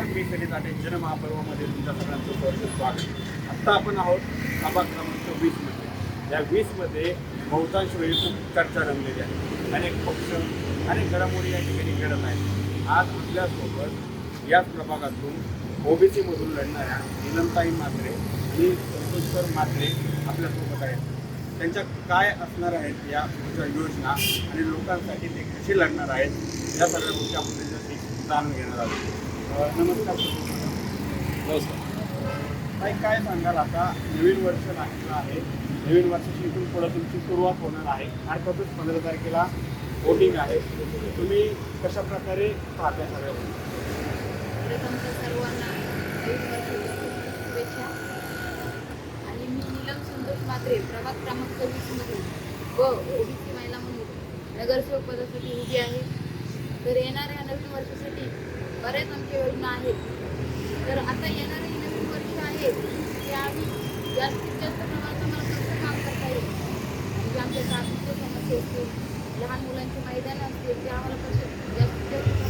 नमस्कार मी सलित आटे जनमहापर्वामध्ये तुमच्या सगळ्यांचं सहर्ष स्वागत. आत्ता आपण आहोत प्रभाग क्रमांक वीसमध्ये या वीसमध्ये बहुतांश वेळी खूप चर्चा रंगलेली आहे. अनेक पक्ष अनेक घडामोडी या ठिकाणी घडत आहेत. आज आपल्यासोबत याच प्रभागातून ओबीसीमधून लढणाऱ्या निलमताई मात्रे आणि संतोषकर मात्रे आपल्यासोबत आहेत. त्यांच्या काय असणार आहेत या पुढच्या योजना आणि लोकांसाठी ते कसे लढणार आहेत या सगळ्या गोष्टी आपण त्यांच्याशी जाणून घेणार आहोत. नमस्कार. नमस्कार काय सांगाल? आता नवीन वर्ष लागलेलं आहे. नवीन वर्षाची इथून पुढं तुमची सुरुवात होणार आहे. अर्थातच पंधरा तारखेला वोटिंग आहे. तुम्ही कशा प्रकारे पाहता सगळ्या प्रथम तर सर्वांना शुभेच्छा. आणि मी नीलम संतोष मात्रे प्रभाग क्रमांक वीसमधून व ओबीसी महिला म्हणून नगरसेवक पदासाठी उभी आहे. तर येणाऱ्या नवीन वर्षासाठी बऱ्याच आमच्या योजना आहेत. तर आता येणारे नवीन वर्ष आहे ते आम्ही जास्तीत जास्त प्रमाणात आम्हाला कसं काम करता येईल. म्हणजे आमच्या ट्राफिकच्या समस्या असतील लहान मुलांची मैदानं असतील ते आम्हाला कसे जास्तीत जास्त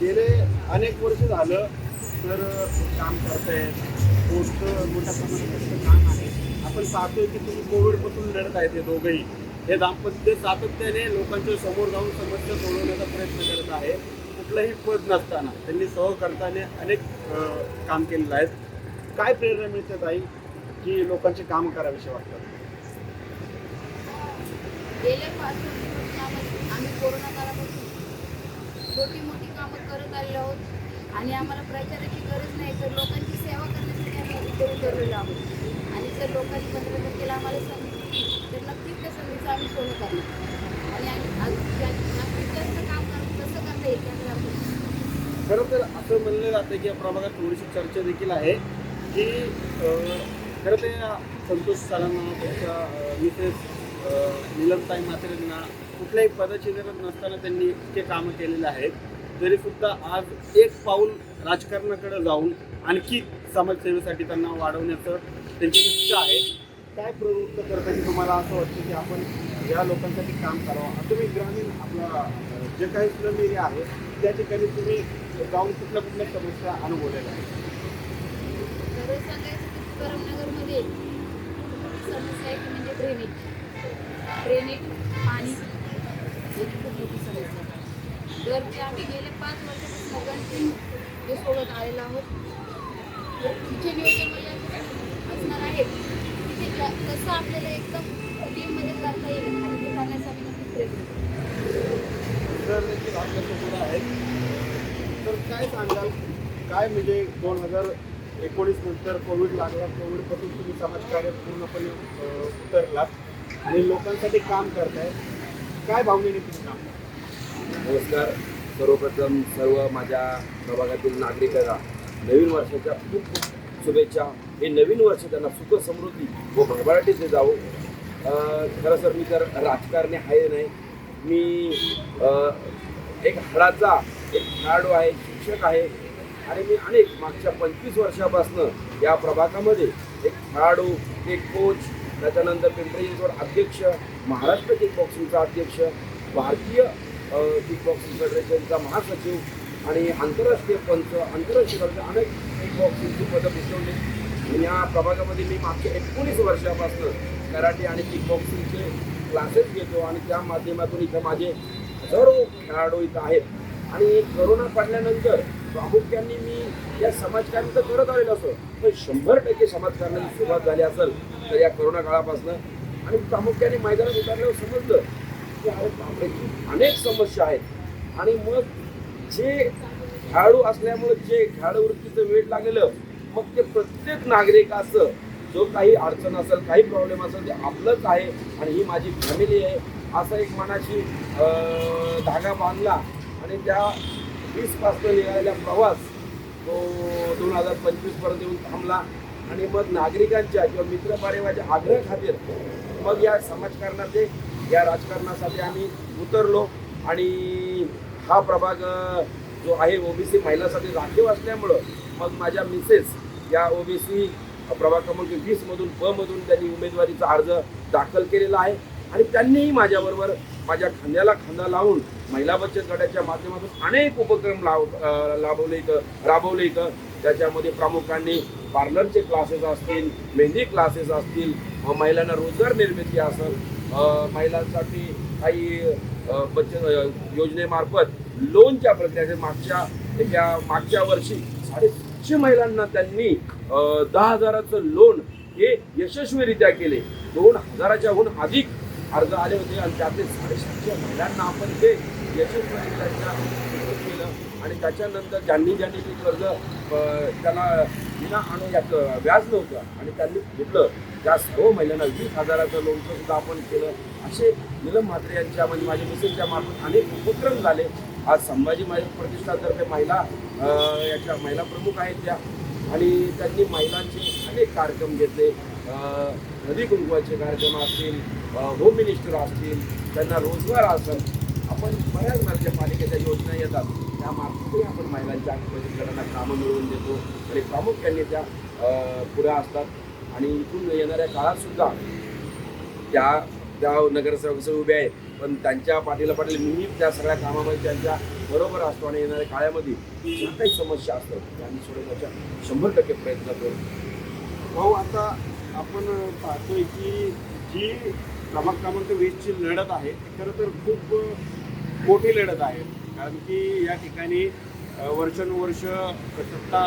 गेले अनेक वर्ष झालं तर काम करतायत पोस्ट मोठ्या प्रमाणात काम आहे. आपण पाहतोय की तुम्ही कोविडपासून लढत आहेत हे दोघंही. हे दाम्पत्य सातत्याने लोकांच्या समोर जाऊन समस्या सोडवण्याचा प्रयत्न करत आहे. कुठलंही पद नसताना त्यांनी सहकर्ताने अनेक काम केलेलं आहे. काय प्रेरणा मिळते ताई की लोकांचे काम कराविषयी वाटतात? गेल्या पाच वर्षापासून आम्ही कोरोना काळापासून छोटी मोठी कामं करत आलेलो आहोत. आणि आम्हाला प्रचाराची गरज नाही तर लोकांची सेवा करण्यासाठी आम्ही हे करून आहोत. आणि जर लोकांनी पंधरा तारखेला आम्हाला संधी दिली तर नक्कीच त्या आम्ही सोनं करणार. आणि आम्ही काम कसं करता येईल त्याकडे आपण खरं तर असं म्हणलं जातं की या प्रभागात थोडीशी चर्चा देखील आहे की खरं तर संतोष सरांना त्यांच्या मिसेस अं, नीलमताई कुठल्याही पदाची गरज नसताना त्यांनी इतके कामं केलेले आहेत. तरी सुद्धा आज एक पाऊल राजकारणाकडे जाऊन आणखी समाजसेवेसाठी त्यांना वाढवण्याचं त्यांची इच्छा आहे. काय प्रवृत्त करतं की तुम्हाला असं वाटतं की आपण या लोकांसाठी काम करावं? तुम्ही ग्रामीण आपला जे काही स्लम एरिया आहे त्या ठिकाणी तुम्ही जाऊन कुठल्या कुठल्या समस्या अनुभवलेल्या आहेत? खरं सांगायचं तर करमनगरमध्ये समस्या एक म्हणजे ड्रेनेज ड्रेनेज पाणी याची खूप मोठी समस्या आहे. तर ते आम्ही गेले पाच वर्षापासून कंटिन्यू ते सोडत आलेलो आहोत तर तिचे नियोजन म्हणजे असणार आहे. कसं आपल्याला एकदम टीममध्ये करता येईल आणि ते करण्याचा आम्ही नक्कीच प्रयत्न करू. तर देखील आपल्यासोबत आहेत तर काय सांगाल? काय म्हणजे दोन हजार एकोणीस नंतर कोविड लागला कोविडपासून तुम्ही समाजकार्यात पूर्णपणे अं, उतरलात आणि लोकांसाठी काम करताय. काय भावनेने तुम्ही काम? नमस्कार. सर्वप्रथम सर्व माझ्या प्रभागातील नागरिकांना नवीन वर्षाच्या खूप खूप शुभेच्छा. हे नवीन वर्ष त्यांना सुख समृद्धी व भरभराटीचे जावो. खरं सर मी तर राजकारणी आहे नाही. मी एक हळाचा एक खेळाडू आहे शिक्षक आहे. आणि मी अनेक मागच्या पंचवीस वर्षापासनं या प्रभागामध्ये एक खेळाडू एक कोच त्याच्यानंतर पिंपरी चिंचवड अध्यक्ष महाराष्ट्र किकबॉक्सिंगचा अध्यक्ष भारतीय किकबॉक्सिंग फेडरेशनचा महासचिव आणि आंतरराष्ट्रीय पंच आंतरराष्ट्रीय अनेक किकबॉक्सिंगची पदं भूषवली या प्रभागामध्ये मी मागच्या एकोणीस वर्षापासून कराटे आणि किक बॉक्सिंगचे क्लासेस घेतो आणि त्या माध्यमातून इथं माझे हजारो खेळाडू इथं आहेत. आणि करोना पडल्यानंतर प्रामुख्याने मी या समाजकार्य तर करत आलेलो असो पण शंभर टक्के समाजकारणाची सुरुवात झाली असेल तर या करोना काळापासून. आणि प्रामुख्याने मैदानात उतरल्यावर समजलं की अरे बापरे अनेक समस्या आहेत. आणि मग जे खेळाडू असल्यामुळे जे खेळाडू वृत्तीचं वेळ लागलेलं मग ते प्रत्येक नागरिकाचं जो काही अडचण असेल काही प्रॉब्लेम असेल ते आपलंच आहे आणि ही माझी फॅमिली आहे. असा एक मनाशी धागा बांधला आणि त्या वीसपासून निघालेला प्रवास तो दोन हजार पंचवीसपर्यंत येऊन थांबला. आणि मग नागरिकांच्या किंवा मित्रपरिवाराच्या आग्रह खातीर मग या समाजकारणाचे या राजकारणासाठी आम्ही उतरलो. आणि हा प्रभाग जो आहे ओबीसी महिलांसाठी राखीव असल्यामुळं मग माझ्या मिसेस या ओबीसी प्रभाग क्रमांक वीसमधून ब मधून त्यांनी उमेदवारीचा अर्ज दाखल केलेला आहे. आणि त्यांनीही माझ्याबरोबर माझ्या खांद्याला खांदा लावून महिला बचत गटाच्या माध्यमातून अनेक उपक्रम लाव लाभवले इथं राबवले इथं. त्याच्यामध्ये प्रामुख्याने पार्लरचे क्लासेस असतील मेहंदी क्लासेस असतील महिलांना रोजगार निर्मिती असेल. महिलांसाठी काही बचत योजनेमार्फत लोनच्या प्रक्रिया मागच्या एका मागच्या वर्षी साडे साडेसातशे महिलांना त्यांनी दहा हजाराचं लोन हे यशस्वीरित्या केले. दोन हजाराच्याहून अधिक अर्ज आले होते आणि त्यातले साडेसातशे महिलांना आपण ते यशस्वीरित्या केलं आणि त्याच्यानंतर ज्यांनी ज्यांनी ते कर्ज त्याला विना आणून याचं व्याज नव्हतं आणि त्यांनी घेतलं त्या सर्व महिलांना वीस हजाराचं लोनचं सुद्धा आपण केलं असे निलम म्हात्रे यांच्या म्हणजे माझ्या मिसेसच्या मार्फत अनेक उपक्रम झाले. आज संभाजी महाराज प्रतिष्ठानतर्फे महिला याच्या महिला प्रमुख आहेत त्या. आणि त्यांनी महिलांचे अनेक कार्यक्रम घेतले. नदी कुंकवाचे कार्यक्रम असतील होम मिनिस्टर असतील त्यांना रोजगार असेल आपण बऱ्याच राज्यपालिकेच्या योजना येतात. त्यामार्फतही आपण महिलांच्या बचत कामं मिळवून देतो. आणि प्रामुख्याने त्या पुऱ्या पुढे असतात. आणि इथून येणाऱ्या काळात सुद्धा त्या त्या नगरसेवक उभ्या आहेत. पण त्यांच्या पाठीला पाटील मीही त्या सगळ्या कामामध्ये त्यांच्या बरोबर असतो आणि येणाऱ्या काळामध्ये ज्या काही समस्या असतात त्यांनी सोडवण्याच्या शंभर टक्के प्रयत्न करू. भाऊ आता आपण पाहतोय की जी क्रमांक क्रमांक वीसची लढत आहे खरं तर खूप मोठी लढत आहे. कारण की या ठिकाणी वर्षानुवर्ष सत्ता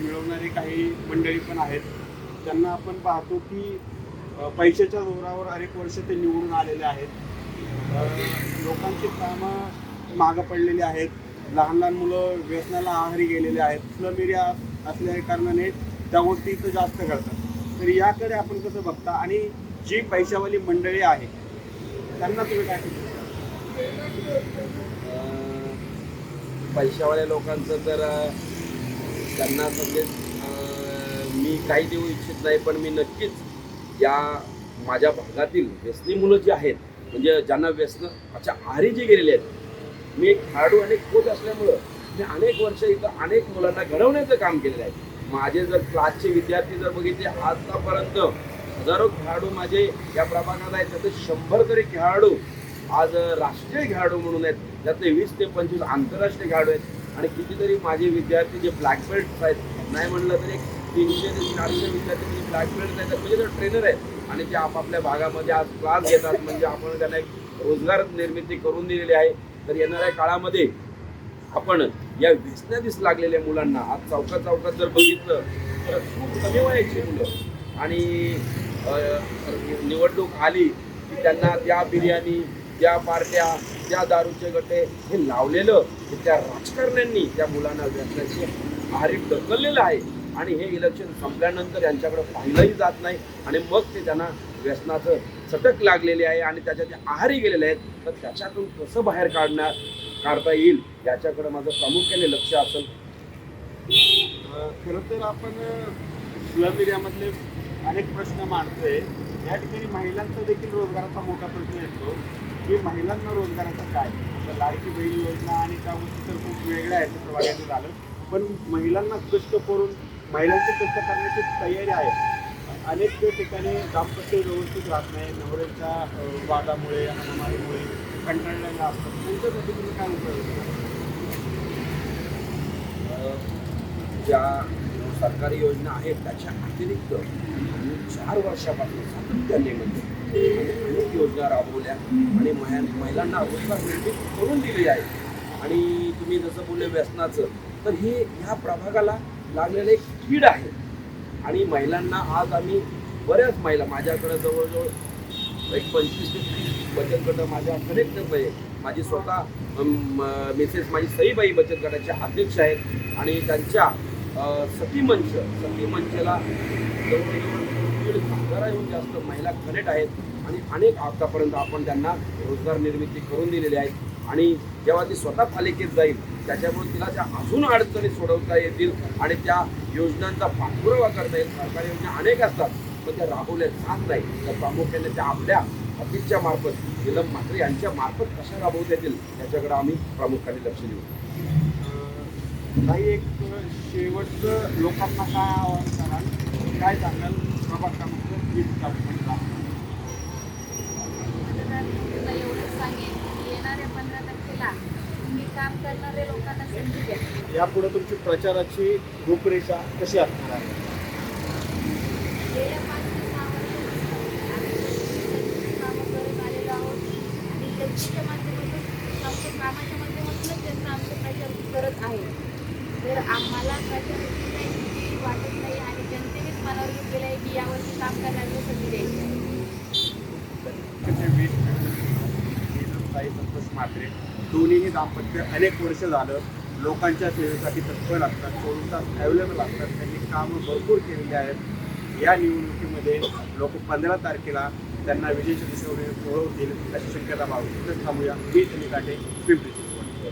मिळवणारी काही मंडळी पण आहेत. त्यांना आपण पाहतो की पैशाच्या जोरावर अनेक वर्ष ते निवडून आलेले आहेत. लोकांची कामं मागं पडलेली आहेत. लहान लहान मुलं व्यसनाला आहारी गेलेले आहेत. स्लम एरिया असल्या कारणाने त्या गोष्टी इथं जास्त करतात. तर याकडे आपण कसं बघता? आणि जी पैशावाली मंडळी आहे त्यांना तुम्ही काय पैशावाल्या लोकांचं तर त्यांना म्हणजे मी काही देऊ इच्छित नाही पण मी नक्कीच या माझ्या भागातील व्यसनी मुलं जी आहेत म्हणजे ज्यांना व्यसन अच्छा आहारी जी गेलेली आहेत मी एक खेळाडू आणि कोच असल्यामुळं मी अनेक वर्ष इथं अनेक मुलांना घडवण्याचं काम केलेलं आहे. माझे जर क्लासचे विद्यार्थी जर बघितले आतापर्यंत हजारो खेळाडू माझे या प्रमाणात आहेत. त्यातले शंभर तरी खेळाडू आज राष्ट्रीय खेळाडू म्हणून आहेत. त्यातले वीस ते पंचवीस आंतरराष्ट्रीय खेळाडू आहेत. आणि कितीतरी माझे विद्यार्थी जे ब्लॅक बेल्ट आहेत नाही म्हणलं तरी तीनशे ते चारशे विद्यार्थी म्हणजे ब्लॅक बेल्ट म्हणजे तर ट्रेनर आहेत आणि ते आपापल्या भागामध्ये आज क्लास घेतात. म्हणजे आपण त्यांना एक रोजगार निर्मिती करून दिलेली आहे. तर येणाऱ्या काळामध्ये आपण या व्यसनाधीस लागलेल्या मुलांना आज चौकात चौकात जर बघितलं तर खूप कमी वयाची मुलं. आणि निवडणूक आली की त्यांना त्या बिर्याणी त्या पार्ट्या त्या दारूचे गटे हे लावलेलं त्या राजकारण्यांनी त्या मुलांना व्यसनाची आहारी ढकललेलं आहे. आणि हे इलेक्शन संपल्यानंतर यांच्याकडे पाहिलंही जात नाही. आणि मग ते त्यांना व्यसनाचं चटक लागलेली आहे आणि त्याच्या ते आहारी गेलेले आहेत. तर त्याच्यातून कसं बाहेर काढणार काढता येईल याच्याकडे माझं प्रामुख्याने लक्ष असेल. खरं तर आपण स्लम एरियामधले अनेक प्रश्न मांडतोय. या ठिकाणी महिलांचा देखील रोजगाराचा मोठा प्रश्न येतो. की महिलांना रोजगाराचा काय? आता लाडकी बहीण योजना आणि त्या गोष्टी तर खूप वेगळ्या आहेत असं बघायचं झालं. पण महिलांना कष्ट करून महिलांची कष्ट करण्याची तयारी आहे. अनेक ठिकाणी दाम्पत्य व्यवस्थित राहत नाही. नवऱ्याच्या वादामुळे अनामारीमुळे कंटाळलेल्या असतात त्यांच्यासाठी तुम्ही काय उपाय ज्या सरकारी योजना आहेत त्याच्या अतिरिक्त चार वर्षापासून सातत्याने म्हणजे अनेक योजना राबवल्या आणि महिलांना रोजगार निर्मित करून दिली आहे. आणि तुम्ही जसं बोलले व्यसनाचं तर हे ह्या प्रभागाला लागलेलं एक कीड आहे. आणि महिलांना आज आम्ही बऱ्याच महिला माझ्याकडे जवळजवळ एक पंचवीस ते तीस बचत गट माझ्या कनेक्ट आहे माझी स्वतः मिसेस माझी सईबाई बचत गटाचे अध्यक्ष आहेत. आणि त्यांच्या सती मंच सती मंचला जवळजवळ दीड हजाराहून जास्त महिला कनेक्ट आहेत. आणि अनेक आतापर्यंत आपण त्यांना रोजगार निर्मिती करून दिलेली आहे आणि जेव्हा ती स्वतः पालिकेत जाईल त्याच्यामुळे तिला त्या अजून अडचणी सोडवता येतील आणि त्या योजनांचा पाठपुरावा करता येईल. सरकारी योजना अनेक असतात पण त्या राबवल्या जात नाही. तर प्रामुख्याने त्या आपल्या ऑफिसच्या मार्फत निलम मात्र यांच्या मार्फत कशा राबवता येतील याच्याकडे आम्ही प्रामुख्याने लक्ष देऊ. काही एक शेवटचं लोकांना काय आवाहन कराल? काय सांगाल? प्रभाग क्रमांक वीसचा मतदार. काम करणाऱ्या लोकांना संधी द्या. यापुढे तुमची प्रचाराची रूपरेषा कशी असणार आहे? गेल्या पाच ते सहा वर्षापासून आम्ही कामं करत आलेलो आहोत. आणि माध्यमातून आमच्या कामाच्या माध्यमातूनच जनता आमचं प्रचार करत आहे. तर आम्हाला वाटत नाही आणि जनतेनेच मनावर घेतलेलं आहे की यावरती काम करायला संधी द्यायची ताई संतोष म्हात्रे. दोन्हीही दाम्पत्य. अनेक वर्ष झालं लोकांच्या सेवेसाठी तत्पर असतात चोवीस तास अवेलेबल असतात. त्यांनी कामं भरपूर केलेली आहेत. या निवडणुकीमध्ये लोक पंधरा तारखेला त्यांना विजयची दिशेवर ओळखतील अशी शक्यता भाव तर थांबूया. मी काटे पिंपरी.